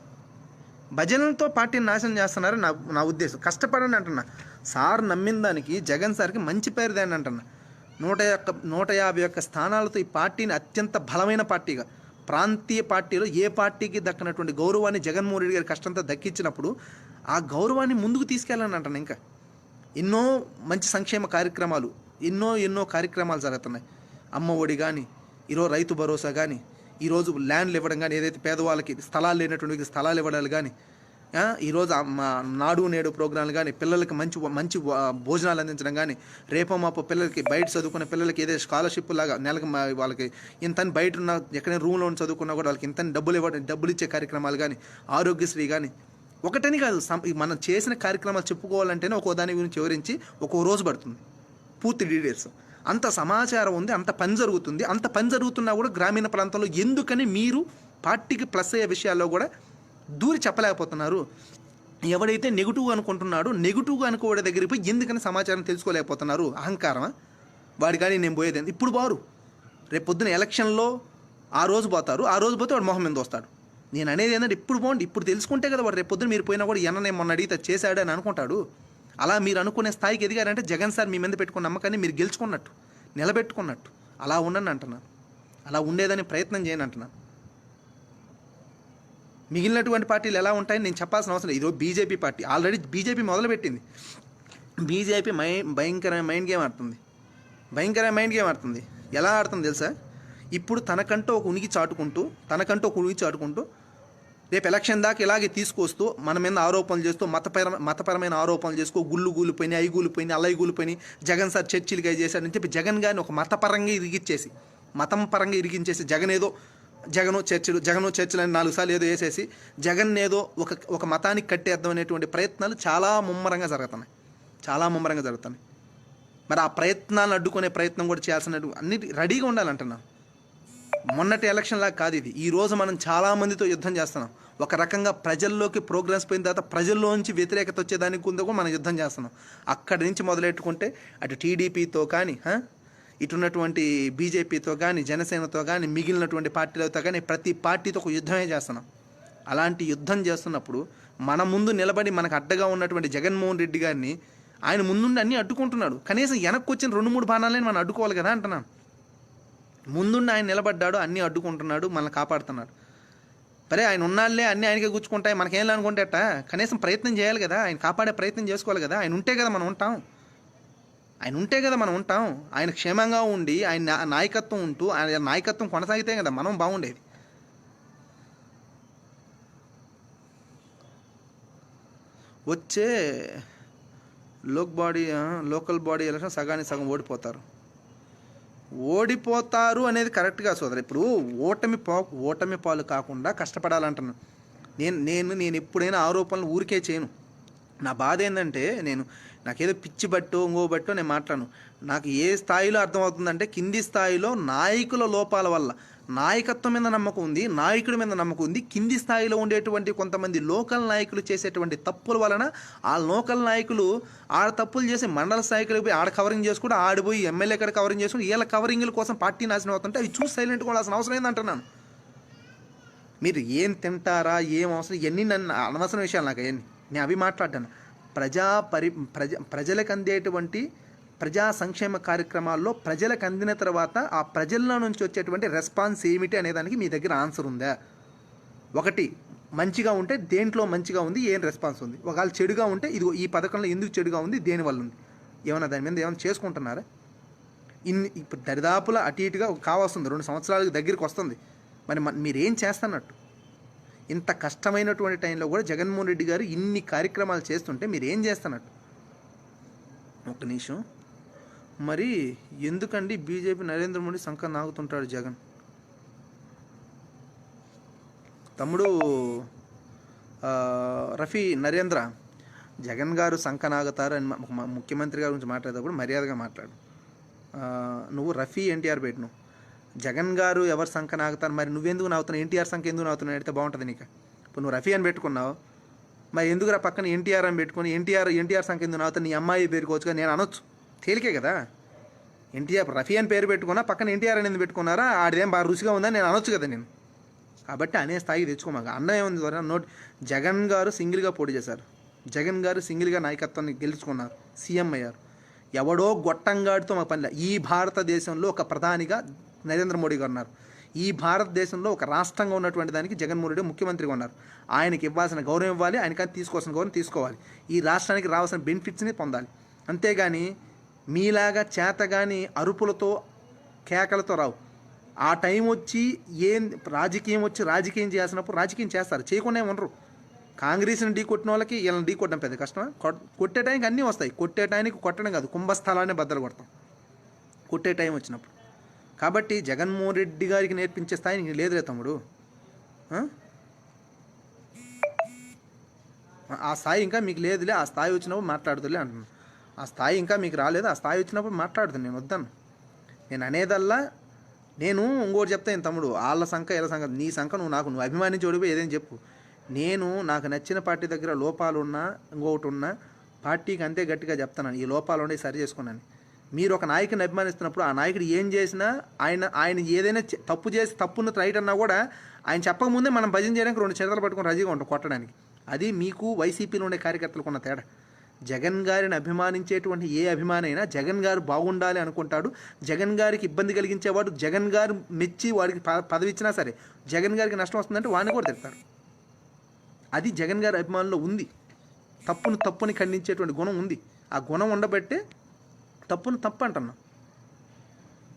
A: భజనలతో పార్టీని నాశనం చేస్తున్నారు నా నా ఉద్దేశం. కష్టపడండి అంటున్నా. సార్ నమ్మిన దానికి జగన్ సార్కి మంచి పేరు దాన్ని అంటున్నా. నూట యొక్క నూట యాభై ఒక్క స్థానాలతో ఈ పార్టీని అత్యంత బలమైన పార్టీగా ప్రాంతీయ పార్టీలో ఏ పార్టీకి దక్కనటువంటి గౌరవాన్ని జగన్మోహన్ రెడ్డి గారి కష్టంతో దక్కించినప్పుడు ఆ గౌరవాన్ని ముందుకు తీసుకెళ్ళాలని అంటాను ఇంకా. ఎన్నో మంచి సంక్షేమ కార్యక్రమాలు ఎన్నో ఎన్నో కార్యక్రమాలు జరుగుతున్నాయి. అమ్మ ఒడి కానీ ఈరోజు రైతు భరోసా కానీ ఈరోజు ల్యాండ్లు ఇవ్వడం కానీ ఏదైతే పేదవాళ్ళకి స్థలాలు లేనటువంటి వ్యక్తి స్థలాలు ఇవ్వడాలు కానీ ఈరోజు మా నాడు నేడు ప్రోగ్రాంలు కానీ పిల్లలకి మంచి మంచి భోజనాలు అందించడం కానీ రేపో మాపో పిల్లలకి బయట చదువుకున్న పిల్లలకి ఏదైతే స్కాలర్షిప్ లాగా నెలకు వాళ్ళకి ఇంతని బయట ఉన్న ఎక్కడైనా రూమ్లో చదువుకున్నా కూడా వాళ్ళకి ఇంతని డబ్బులు ఇవ్వడం డబ్బులు ఇచ్చే కార్యక్రమాలు కానీ ఆరోగ్యశ్రీ కానీ ఒకటని కాదు మనం చేసిన కార్యక్రమాలు చెప్పుకోవాలంటేనే ఒక్కో దాని గురించి వివరించి ఒక్కో రోజు పడుతుంది. పూర్తి డీటెయిల్స్. అంత సమాచారం ఉంది అంత పని జరుగుతుంది. అంత పని జరుగుతున్నా కూడా గ్రామీణ ప్రాంతంలో ఎందుకని మీరు పార్టీకి ప్లస్ అయ్యే విషయాల్లో కూడా దూరి చెప్పలేకపోతున్నారు? ఎవడైతే నెగిటివ్ అనుకుంటున్నాడో నెగిటివ్గా అనుకోవడే దగ్గరికి పోయి ఎందుకని సమాచారం తెలుసుకోలేకపోతున్నారు? అహంకారమా? వాడి కానీ నేను పోయేది ఇప్పుడు బారు. రేపు పొద్దున ఎలక్షన్లో ఆ రోజు పోతారు. ఆ రోజు పోతే వాడు మొహం మీద వస్తాడు. నేను అనేది ఏంటంటే ఇప్పుడు బాగుండి ఇప్పుడు తెలుసుకుంటే కదా వాడు రేపు పొద్దున మీరు పోయినా కూడా ఎన్న మొన్న అడిగితే చేశాడని చేశాడు అని అనుకుంటాడు. అలా మీరు అనుకునే స్థాయికి ఎదిగారంటే జగన్ సార్ మీ మీద పెట్టుకున్న నమ్మకాన్ని మీరు గెలుచుకున్నట్టు నిలబెట్టుకున్నట్టు. అలా ఉండండి అంటున్నాను అలా ఉండేదని ప్రయత్నం చేయను అంటున్నాను మిగిలినటువంటి పార్టీలు ఎలా ఉంటాయని నేను చెప్పాల్సిన అవసరం లేదు. ఇదో బీజేపీ పార్టీ. ఆల్రెడీ బీజేపీ మొదలుపెట్టింది. బీజేపీ మై భయంకరమైన మైండ్ గేమ్ ఆడుతుంది. భయంకరమైన మైండ్ గేమ్ ఆడుతుంది. ఎలా ఆడుతుంది తెలుసా? ఇప్పుడు తనకంటూ ఒక ఉనికి చాటుకుంటూ తనకంటూ ఒక ఉనికి చాటుకుంటూ రేపు ఎలక్షన్ దాకా ఇలాగే తీసుకొస్తూ మన మీద ఆరోపణలు చేస్తూ మతపర మతపరమైన ఆరోపణలు చేసుకో గుళ్ళు గూలిపోయినాయి అయి గూలిపోయినాయి అలై గూలిపోయినాయి జగన్ సార్ చర్చిలుగా చేశారని చెప్పి జగన్ గారిని ఒక మతపరంగా ఇరిగిచ్చేసి మతం పరంగా ఇరిగించేసి జగన్ ఏదో జగను చర్చిలు జగను చర్చిలు అని నాలుగు సార్లు ఏదో వేసేసి జగన్ ఏదో ఒక ఒక మతానికి కట్టేద్దాం అనేటువంటి ప్రయత్నాలు చాలా ముమ్మరంగా జరుగుతున్నాయి. చాలా ముమ్మరంగా జరుగుతున్నాయి. మరి ఆ ప్రయత్నాలను అడ్డుకునే ప్రయత్నం కూడా చేయాల్సిన అన్నిటి రెడీగా ఉండాలంటున్నాను. మొన్నటి ఎలక్షన్ లాగా కాదు ఇది. ఈ రోజు మనం చాలా మందితో యుద్ధం చేస్తున్నాం. ఒక రకంగా ప్రజల్లోకి ప్రోగ్రెస్ పోయిన తర్వాత ప్రజల్లోంచి వ్యతిరేకత వచ్చేదానికి ఉందో కూడా మనం యుద్ధం చేస్తున్నాం. అక్కడి నుంచి మొదలెట్టుకుంటే అటు టీడీపీతో కానీ ఇటున్నటువంటి బీజేపీతో కానీ జనసేనతో కానీ మిగిలినటువంటి పార్టీలతో కానీ ప్రతి పార్టీతో ఒక యుద్ధమే చేస్తున్నాం. అలాంటి యుద్ధం చేస్తున్నప్పుడు మన ముందు నిలబడి మనకు అడ్డగా ఉన్నటువంటి జగన్మోహన్ రెడ్డి గారిని ఆయన ముందుండి అన్నీ అడ్డుకుంటున్నాడు. కనీసం వెనక్కి వచ్చిన రెండు మూడు బాణాలని మనం అడ్డుకోవాలి కదా అంటున్నాను. ముందుండి ఆయన నిలబడ్డాడు అన్నీ అడ్డుకుంటున్నాడు మనల్ని కాపాడుతున్నాడు. సరే ఆయన ఉన్నాళ్ళే అన్నీ ఆయనకే గుచ్చుకుంటాయి మనకేం అనుకుంటే అట్ట కనీసం ప్రయత్నం చేయాలి కదా ఆయన కాపాడే ప్రయత్నం చేసుకోవాలి కదా ఆయన ఉంటే కదా మనం ఉంటాం. ఆయన ఉంటే కదా మనం ఉంటాం. ఆయన క్షేమంగా ఉండి ఆయన నాయకత్వం ఉంటూ ఆయన నాయకత్వం కొనసాగితే కదా మనం బాగుండేది. వచ్చే లోక్ బాడీ లోకల్ బాడీ ఎలక్షన్ సగానికి సగం ఓడిపోతారు. ఓడిపోతారు అనేది కరెక్ట్గా సోదరు. ఇప్పుడు ఓటమి పా ఓటమి పాలు కాకుండా కష్టపడాలంటున్నాను నేను నేను నేను ఎప్పుడైనా ఆరోపణలు ఊరికే చేయను. నా బాధ ఏంటంటే నేను నాకేదో పిచ్చి బట్టో ఇంకో బట్టో నేను మాట్లాడను. నాకు ఏ స్థాయిలో అర్థమవుతుందంటే కింది స్థాయిలో నాయకుల లోపాల వల్ల. నాయకత్వం మీద నమ్మకం ఉంది నాయకుడి మీద నమ్మకం ఉంది కింది స్థాయిలో ఉండేటువంటి కొంతమంది లోకల్ నాయకులు చేసేటువంటి తప్పుల వలన ఆ లోకల్ నాయకులు ఆడ తప్పులు చేసి మండల స్థాయికి పోయి ఆడ కవరింగ్ చేసుకుంటూ ఆడిపోయి ఎమ్మెల్యే కాడ కవరింగ్ చేసుకుని వీళ్ళ కవరింగ్ల కోసం పార్టీ నాశనం అవుతుంటే అవి చూసి సైలెంట్గా ఉండాల్సిన అవసరం ఏందంటున్నాను మీరు ఏం తింటారా ఏం అవసరం ఇవన్నీ నన్ను అనవసరం విషయాలు నాకు అవన్నీ. నేను అవి మాట్లాడ్డాను. ప్రజా పరి ప్రజ ప్రజలకు అందేటువంటి ప్రజా సంక్షేమ కార్యక్రమాల్లో ప్రజలకు అందిన తర్వాత ఆ ప్రజల్లో నుంచి వచ్చేటువంటి రెస్పాన్స్ ఏమిటి అనేదానికి మీ దగ్గర ఆన్సర్ ఉందా? ఒకటి మంచిగా ఉంటే దేంట్లో మంచిగా ఉంది ఏం రెస్పాన్స్ ఉంది? ఒకవేళ చెడుగా ఉంటే ఇది ఈ పథకంలో ఎందుకు చెడుగా ఉంది దేని వల్ల ఉంది? ఏమైనా దాని మీద ఏమైనా చేసుకుంటున్నారా? ఇన్ని ఇప్పుడు దరిదాపుల అటు ఇటుగా కావాల్సింది రెండు సంవత్సరాలకు దగ్గరికి వస్తుంది. మరి మ- మీరేం చేస్తున్నట్టు? ఇంత కష్టమైనటువంటి టైంలో కూడా జగన్మోహన్ రెడ్డి గారు ఇన్ని కార్యక్రమాలు చేస్తుంటే మీరేం చేస్తున్నట్టు? ఒక్క నిమిషం. మరి ఎందుకండి బీజేపీ నరేంద్ర మోడీ సంఖ నాగుతుంటాడు జగన్? తమ్ముడు రఫీ నరేంద్ర జగన్ గారు సంఖ నాగుతారు అని ముఖ్యమంత్రి గారి గురించి మాట్లాడేటప్పుడు మర్యాదగా మాట్లాడు. నువ్వు రఫీ ఎన్టీఆర్ పెట్టు జగన్ గారు ఎవరు సంఖ నాగుతారు మరి నువ్వెందుకు నాగుతున్నావు ఎన్టీఆర్ సంఖ ఎందుకు నాగుతున్నావు అడిగితే బాగుంటుంది నీకు. ఇప్పుడు నువ్వు రఫీ అని పెట్టుకున్నావు. మరి ఎందుకు రా పక్కన ఎన్టీఆర్ అని పెట్టుకొని ఎన్టీఆర్ ఎన్టీఆర్ సంఖ్య ఎందుకు నాగుతా నీ అమ్మాయి పేరుకోవచ్చుగా నేను అనొచ్చు. తేలికే కదా? ఎన్టీఆర్ రఫీ అని పేరు పెట్టుకున్నా పక్కన ఎన్టీఆర్ అనేది పెట్టుకున్నారా? ఆడిదేం బాగా రుచిగా ఉందని నేను అనొచ్చు కదా నేను. కాబట్టి అనే స్థాయికి తెచ్చుకోమాక అన్న ఏముంది ద్వారా నోట్. జగన్ గారు సింగిల్గా పోటీ చేశారు. జగన్ గారు సింగిల్గా నాయకత్వాన్ని గెలుచుకున్నారు. సీఎం అయ్యారు. ఎవడో గొట్టంగాడితో మా పనిలే ఈ భారతదేశంలో ఒక ప్రధానిగా నరేంద్ర మోడీ గారు ఉన్నారు. ఈ భారతదేశంలో ఒక రాష్ట్రంగా ఉన్నటువంటి దానికి జగన్మోహన్ రెడ్డి ముఖ్యమంత్రిగా ఉన్నారు. ఆయనకి ఇవ్వాల్సిన గౌరవం ఇవ్వాలి ఆయనకి తీసుకోవాల్సిన గౌరవం తీసుకోవాలి. ఈ రాష్ట్రానికి రావాల్సిన బెనిఫిట్స్ని పొందాలి. అంతేగాని మీలాగా చేతగాని అరుపులతో కేకలతో రావు. ఆ టైం వచ్చి ఏం రాజకీయం వచ్చి రాజకీయం చేసినప్పుడు రాజకీయం చేస్తారు. చేయకుండా ఉండరు. కాంగ్రెస్ని ఢీ కొట్టిన వాళ్ళకి వీళ్ళని ఢీ కొట్టడం పెద్ద కష్టమా? కొట్టే టైంకి అన్నీ వస్తాయి. కొట్టే టైంకి కొట్టడం కాదు. కుంభస్థలాన్ని బద్దలు కొడతాం. కొట్టే టైం వచ్చినప్పుడు. కాబట్టి జగన్మోహన్ రెడ్డి గారికి నేర్పించే స్థాయి నీకు లేదులే తమ్ముడు. ఆ? ఆ స్థాయి ఇంకా మీకు లేదులే. ఆ స్థాయి వచ్చినప్పుడు మాట్లాడుతులే అంటున్నాను ఆ స్థాయి ఇంకా మీకు రాలేదు. ఆ స్థాయి వచ్చినప్పుడు మాట్లాడుతాను నేను వద్దాను. నేను అనేదల్లా నేను ఇంకోటి చెప్తాను తమ్ముడు వాళ్ళ సంఖ వీళ్ళ సంఖ నీ సంఖ నువ్వు నాకు నువ్వు అభిమానించి ఓడిపోయి ఏదైనా చెప్పు. నేను నాకు నచ్చిన పార్టీ దగ్గర లోపాలు ఉన్నా ఇంకొకటి ఉన్నా పార్టీకి అంతే గట్టిగా చెప్తాను ఈ లోపాలు ఉండే సరి చేసుకున్నాను మీరు ఒక నాయకుని అభిమానిస్తున్నప్పుడు ఆ నాయకుడు ఏం చేసినా ఆయన ఆయన ఏదైనా తప్పు చేసి తప్పున్న రైట్ అన్నా కూడా ఆయన చెప్పకముందే మనం భజన చేయడానికి రెండు చేతులు పట్టుకుని రజీగా ఉంటాం కొట్టడానికి. అది మీకు వైసీపీలో ఉండే కార్యకర్తలకు ఉన్న తేడా. జగన్ గారిని అభిమానించేటువంటి ఏ అభిమానైనా జగన్ గారు బాగుండాలి అనుకుంటాడు. జగన్ గారికి ఇబ్బంది కలిగించేవాడు జగన్ గారు మెచ్చి వాడికి ప- పదవి ఇచ్చినా సరే జగన్ గారికి నష్టం వస్తుందంటే వాడిని కూడా తిడతారు. అది జగన్ గారి అభిమానంలో ఉంది. తప్పును తప్పుని ఖండించేటువంటి గుణం ఉంది. ఆ గుణం ఉండబట్టే తప్పును తప్పు అంటున్నా.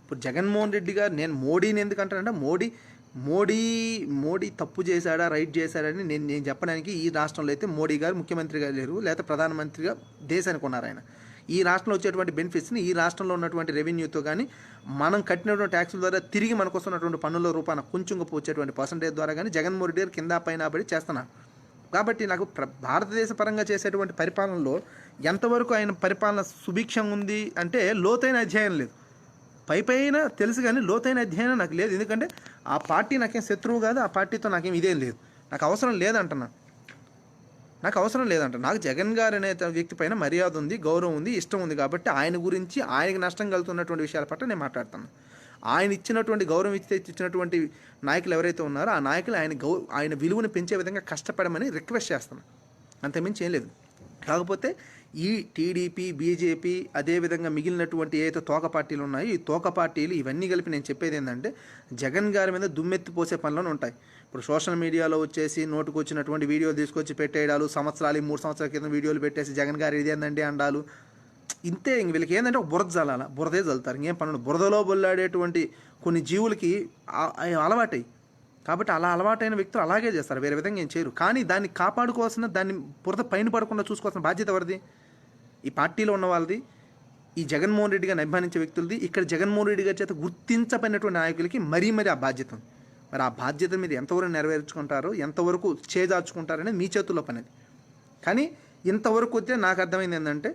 A: ఇప్పుడు జగన్మోహన్ రెడ్డి గారు నేను మోడీని ఎందుకు అంటానంటే మోడీ మోడీ మోడీ తప్పు చేశాడా రైట్ చేశాడని నేను నేను చెప్పడానికి ఈ రాష్ట్రంలో అయితే మోడీ గారు ముఖ్యమంత్రిగా లేరు లేకపోతే ప్రధానమంత్రిగా దేశానికి ఉన్నారు ఆయన. ఈ రాష్ట్రంలో వచ్చేటువంటి బెనిఫిట్స్ని ఈ రాష్ట్రంలో ఉన్నటువంటి రెవెన్యూతో కానీ మనం కట్టినటువంటి ట్యాక్సుల ద్వారా తిరిగి మనకు వస్తున్నటువంటి పన్నుల రూపాన కొంచెం గొప్ప వచ్చేటువంటి పర్సంటేజ్ ద్వారా కానీ జగన్మోహన్ రెడ్డి గారు కింద పైన పడి చేస్తున్నారు. కాబట్టి నాకు ప్ర భారతదేశ పరంగా చేసేటువంటి పరిపాలనలో ఎంతవరకు ఆయన పరిపాలన సుభిక్షంగా ఉంది అంటే లోతైన అధ్యాయం లేదు. పై పైన తెలుసు కానీ లోతైన అధ్యయనం నాకు లేదు. ఎందుకంటే ఆ పార్టీ నాకేం శత్రువు కాదు ఆ పార్టీతో నాకేం ఇదేం లేదు. నాకు అవసరం లేదంటున్నా. నాకు అవసరం లేదంట. నాకు జగన్ గారు అనే వ్యక్తి పైన మర్యాద ఉంది గౌరవం ఉంది ఇష్టం ఉంది కాబట్టి ఆయన గురించి ఆయనకి నష్టం కలుగుతున్నటువంటి విషయాల పట్ల నేను మాట్లాడుతాను ఆయన ఇచ్చినటువంటి గౌరవం ఇచ్చి ఇచ్చినటువంటి నాయకులు ఎవరైతే ఉన్నారో ఆ నాయకులు ఆయన గౌ ఆయన విలువను పెంచే విధంగా కష్టపడమని రిక్వెస్ట్ చేస్తాను అంతమించి ఏం లేదు. కాకపోతే ఈ టీడీపీ బీజేపీ అదేవిధంగా మిగిలినటువంటి ఏదైతే తోక పార్టీలు ఉన్నాయో ఈ తోక పార్టీలు ఇవన్నీ కలిపి నేను చెప్పేది ఏంటంటే జగన్ గారి మీద దుమ్మెత్తి పోసే పనులను ఉంటాయి. ఇప్పుడు సోషల్ మీడియాలో వచ్చేసి నోటుకు వచ్చినటువంటి వీడియోలు తీసుకొచ్చి పెట్టేయడాలు సంవత్సరాలు మూడు సంవత్సరాల క్రితం వీడియోలు పెట్టేసి జగన్ గారు ఇది ఏందండి అండాలు. ఇంతే ఇంక వీళ్ళకి ఏంటంటే ఒక బురద జలాల బురదే చల్లుతారు ఇంకేం పనులు బురదలో బొల్లాడేటువంటి కొన్ని జీవులకి అలవాటై కాబట్టి అలా అలవాటైన వ్యక్తులు అలాగే చేస్తారు వేరే విధంగా ఏం చేయరు. కానీ దాన్ని కాపాడుకోవాల్సిన దాన్ని బురద పైన పడకుండా చూసుకోవాల్సిన బాధ్యత ఎవరిది? ఈ పార్టీలో ఉన్న వాళ్ళది ఈ జగన్మోహన్ రెడ్డి గారిని అభిమానించే వ్యక్తులది ఇక్కడ జగన్మోహన్ రెడ్డి గారి చేత గుర్తించబడినటువంటి నాయకులకి మరీ మరీ ఆ బాధ్యత ఉంది. మరి ఆ బాధ్యత మీద ఎంతవరకు నెరవేర్చుకుంటారో ఎంతవరకు చేజార్చుకుంటారనేది మీ చేతుల్లో పనిది కానీ ఇంతవరకు వస్తే నాకు అర్థమైంది ఏంటంటే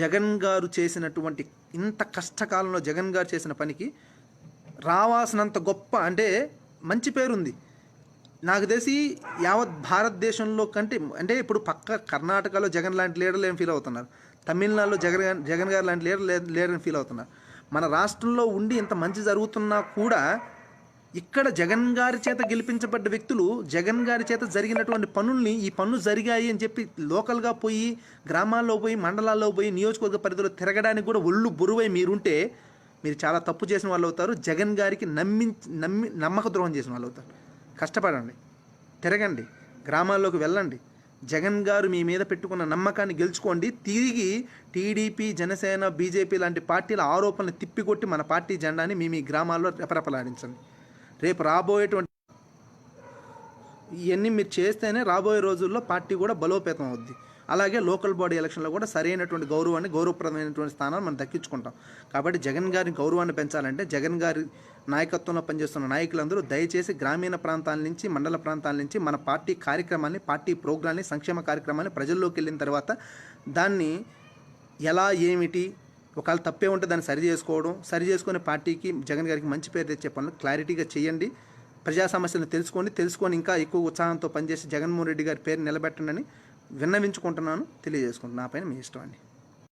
A: జగన్ గారు చేసినటువంటి ఇంత కష్టకాలంలో జగన్ గారు చేసిన పనికి రావాల్సినంత గొప్ప అంటే మంచి పేరుంది. నాకు తెలిసి యావత్ భారతదేశంలో కంటే అంటే ఇప్పుడు పక్క కర్ణాటకలో జగన్ లాంటి లీడర్లు ఏం ఫీల్ అవుతున్నారు. తమిళనాడులో జగన్ జగన్ గారు లాంటి లీడర్ లీడర్ ఫీల్ అవుతున్నారు. మన రాష్ట్రంలో ఉండి ఇంత మంచి జరుగుతున్నా కూడా ఇక్కడ జగన్ గారి చేత గెలిపించబడ్డ వ్యక్తులు జగన్ గారి చేత జరిగినటువంటి పనుల్ని ఈ పనులు జరిగాయి అని చెప్పి లోకల్గా పోయి గ్రామాల్లో పోయి మండలాల్లో పోయి నియోజకవర్గ పరిధిలో తిరగడానికి కూడా ఒళ్ళు బురువై మీరుంటే మీరు చాలా తప్పు చేసిన వాళ్ళు అవుతారు. జగన్ గారికి నమ్మి నమ్మి నమ్మక ద్రోహం చేసిన వాళ్ళు అవుతారు. కష్టపడండి తిరగండి గ్రామాల్లోకి వెళ్ళండి. జగన్ గారు మీ మీద పెట్టుకున్న నమ్మకాన్ని గెలుచుకోండి. తిరిగి టీడీపీ జనసేన బీజేపీ లాంటి పార్టీల ఆరోపణలు తిప్పికొట్టి మన పార్టీ జెండాని మీ మీ గ్రామాల్లో రెపరెపలాడించండి. రేపు రాబోయేటువంటి ఇవన్నీ మీరు చేస్తేనే రాబోయే రోజుల్లో పార్టీ కూడా బలోపేతం అవుద్ది. అలాగే లోకల్ బాడీ ఎలక్షన్లో కూడా సరైనటువంటి గౌరవాన్ని గౌరవప్రదమైనటువంటి స్థానాన్ని మనం దక్కించుకుంటాం. కాబట్టి జగన్ గారి గౌరవాన్ని పెంచాలంటే జగన్ గారి నాయకత్వంలో పనిచేస్తున్న నాయకులందరూ దయచేసి గ్రామీణ ప్రాంతాల నుంచి మండల ప్రాంతాల నుంచి మన పార్టీ కార్యక్రమాన్ని పార్టీ ప్రోగ్రాన్ని సంక్షేమ కార్యక్రమాన్ని ప్రజల్లోకి వెళ్ళిన తర్వాత దాన్ని ఎలా ఏమిటి ఒకవేళ తప్పే ఉంటే దాన్ని సరి చేసుకోవడం సరి చేసుకునే పార్టీకి జగన్ గారికి మంచి పేరు తెచ్చే పనులు క్లారిటీగా చేయండి. ప్రజా సమస్యలను తెలుసుకొని తెలుసుకొని ఇంకా ఎక్కువ ఉత్సాహంతో పనిచేసి జగన్మోహన్ రెడ్డి గారి పేరు నిలబెట్టండి విన్నవించుకుంటున్నాను తెలియజేసుకుంటున్నాను. నా పైన మీ ఇష్టం అండి.